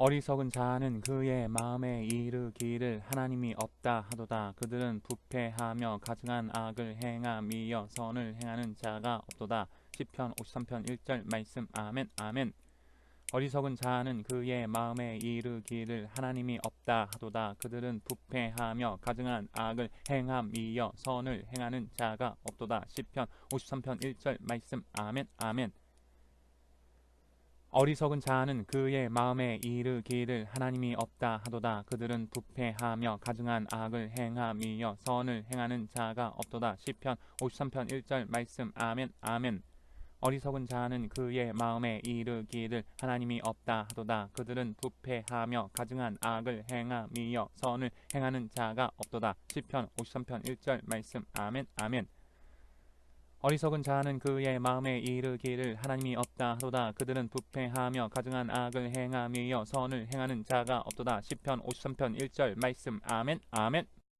어리석은 자는 그의 마음에 이르기를 하나님이 없다 하도다. 그들은 부패하며 가증한 악을 행함이여 선을 행하는 자가 없도다. 시편 53편 1절 말씀. 아멘 아멘. 어리석은 자는 그의 마음에 이르기를 하나님이 없다 하도다. 그들은 부패하며 가증한 악을 행함이여 선을 행하는 자가 없도다. 시편 53편 1절 말씀. 아멘 아멘 어리석은 자는 그의 마음에 이르기를 하나님이 없다 하도다. 그들은 부패하며 가증한 악을 행함이여 선을 행하는 자가 없도다. 시편 53편 1절 말씀. 아멘 아멘. 어리석은 자는 그의 마음에 이르기를 하나님이 없다 하도다. 그들은 부패하며 가증한 악을 행함이여 선을 행하는 자가 없도다. 시편 53편 1절 말씀. 아멘 아멘 어리석은 자는 그의 마음에 이르기를 하나님이 없다 하도다. 그들은 부패하며 가증한 악을 행함이여 선을 행하는 자가 없도다. 시편 53편 1절 말씀. 아멘 아멘